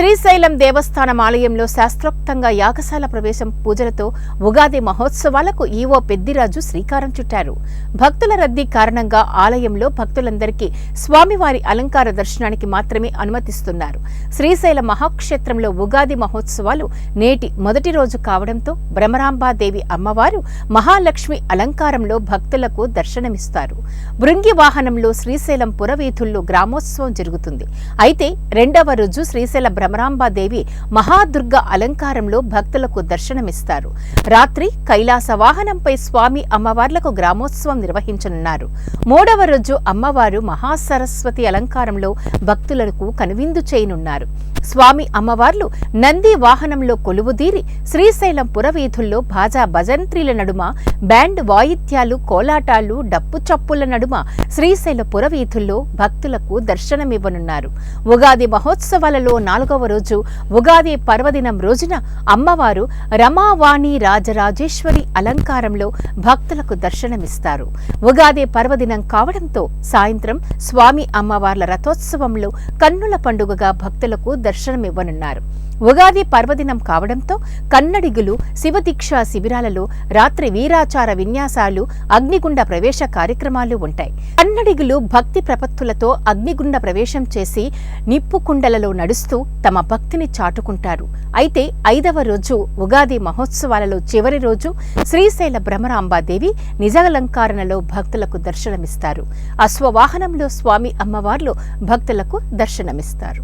శ్రీశైలం దేవస్థానం ఆలయంలో శాస్త్రోక్తంగా యాగశాల ప్రవేశం పూజలతో ఉగాది మహోత్సవాలకు ఈవో పెద్దిరాజు శ్రీకారం చుట్టారు. భక్తుల రద్దీ కారణంగా ఆలయంలో భక్తులందరికీ స్వామివారి అలంకార దర్శనానికి మాత్రమే అనుమతిస్తున్నారు. శ్రీశైల మహాక్షేత్రంలో ఉగాది మహోత్సవాలు నేటి మొదటి రోజు కావడంతో భ్రమరాంబాదేవి అమ్మవారు మహాలక్ష్మి అలంకారంలో భక్తులకు దర్శనమిస్తారు. భృంగి వాహనంలో శ్రీశైలం పురవీధుల్లో గ్రామోత్సవం జరుగుతుంది. అయితే రెండవ రోజు శ్రీశైల భ్రమరాంబాదేవి మహాదుర్గ అలంకారంలో భక్తులకు దర్శనమిస్తారు. రాత్రి కైలాస వాహనంపై స్వామి అమ్మవార్లకు గ్రామోత్సవం నిర్వహించనున్నారు. మూడవ రోజు అమ్మవారు మహాసరస్వతి అలంకారంలో భక్తులకు కనువిందు చేయనున్నారు. స్వామి అమ్మవార్లు నంది వాహనంలో కొలువుదీరి శ్రీశైలం పురవీధుల్లో భాజా భజంత్రీల నడుమ బ్యాండ్ వాయిద్యాలు కోలాటాలు డప్పు చప్పుల నడుమ శ్రీశైల పురవీధుల్లో భక్తులకు దర్శనమివ్వనున్నారు. ఉగాది మహోత్సవాలలో నాలుగవ రోజు ఉగాది పర్వదినం రోజున అమ్మవారు రమావాణి రాజరాజేశ్వరి అలంకారంలో భక్తులకు దర్శనమిస్తారు. ఉగాది పర్వదినం కావడంతో సాయంత్రం స్వామి అమ్మవార్ల రథోత్సవంలో కన్నుల పండుగగా భక్తులకు దర్శనమివ్వనున్నారు. ఉగాది పర్వదినం కావడంతో కన్నడిగులు శివదీక్ష శిబిరాలలో రాత్రి వీరాచార విన్యాసాలు అగ్నిగుండ ప్రవేశ కార్యక్రమాలు ఉంటాయి. కన్నడిగులు భక్తి ప్రపత్తులతో అగ్నిగుండ ప్రవేశం చేసి నిప్పుకుండలలో నడుస్తూ తమ భక్తిని చాటుకుంటారు. అయితే ఐదవ రోజు ఉగాది మహోత్సవాలలో చివరి రోజు శ్రీశైల భ్రమరాంబాదేవి నిజాలంకారణలో భక్తులకు దర్శనమిస్తారు. అశ్వవాహనంలో స్వామి అమ్మవార్లు భక్తులకు దర్శనమిస్తారు.